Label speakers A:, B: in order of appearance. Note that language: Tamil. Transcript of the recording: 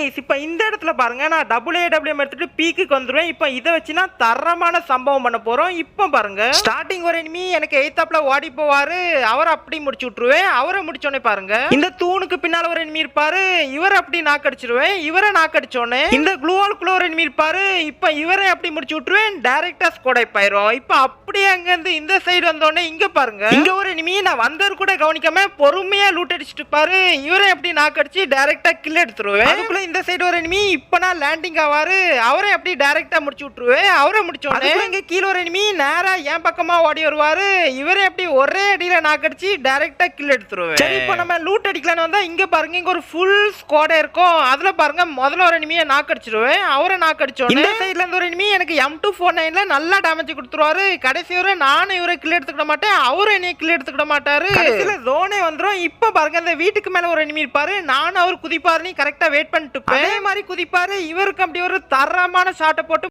A: கைஸ் இப்போ இந்த இடத்துல பாருங்க நான் டபுள் ஏடபிள்யூஎம் எடுத்துட்டு பீக்குக்கு வந்துருவேன். இப்போ இதை வச்சு நான் தரமான சம்பவம் பண்ண போறோம். இப்போ பாருங்க. ஸ்டார்டிங் ஒரு enemy எனக்கு எய்த்தாப்ல ஓடி போவாரு. அவரை அப்படி முடிச்சு விட்டுருவேன். அவரை முடிச்சோடனே பாருங்க. இந்த தூணுக்கு பின்னால ஒரு enemy இருப்பாரு. இவரை அப்படி நாக்கடிச்சிருவேன் இவரை நாக்கடிச்சோடனே இந்த குளோவாலுக்குள்ள ஒரு enemy இருப்பாரு. இப்போ இவரை அப்படி முடிச்சு விட்டுருவேன். டைரக்டா ஸ்கோடை போயிரும் இப்போ அப்படியே அங்க இருந்து இந்த சைடு வந்தோடனே இங்க பாருங்க. இங்க ஒரு enemy நான் வந்தவர் கூட கவனிக்காம பொறுமையா லூட் அடிச்சிட்டு இருப்பாரு. இவரை எப்படி நாக்கடிச்சு டைரக்டா கில் எடுத்துருவேன். அதுக்குள்ள இந்த சைடு ஒரு enemy இப்ப நான் லேண்டிங் ஆவாரு. அவரை அப்படி டைரக்டா முடிச்சு விட்டுருவேன் அவரை முடிச்சோடனே இங்க கீழ ஒரு enemy நேரா என் பக்கமா ஓடி வருவாரு. இவரை எப்படி ஒரே அடியில நாக்கடிச்சு டைரக்டா கில் எடுத்துருவேன் சரி இப்போ நம்ம லூட் அடிக்கலாம்னு வந்தா இங்க பாருங்க இங்க ஒரு ஃபுல் ஸ்குவாடே இருக்கும். அதுல பாருங்க முதல்ல ஒரு enemy நாக்கடிச்சிருவேன் அவரை நாக்கடிச்சோம் இந்த சைடுல இருந்து ஒரு enemy எனக்கு எம் டூ ஃபோர் நைன்ல நல்லா டேமேஜ் கொடுத்துருவாரு. கடைசி வரை நானும் இவரை கில் எடுத்துக்கிட மாட்டேன். அவரும் என்னைய கில் எடுத்துக்கிட மாட்டாரு. கடைசியில ஜோனே வந்துரும். இப்ப பாருங்க இந்த வீட்டுக்கு மேல ஒரு enemy இருப்பாரு. நானும் அவர் குதிப்பாருன்னு கரெக்டா வெயிட் பண்ணிட்டு இருப்பேன். அதே மாதிரி குதிப்பாரு இவருக்கு அப்படி ஒரு தரமான ஷாட்டை போட்டு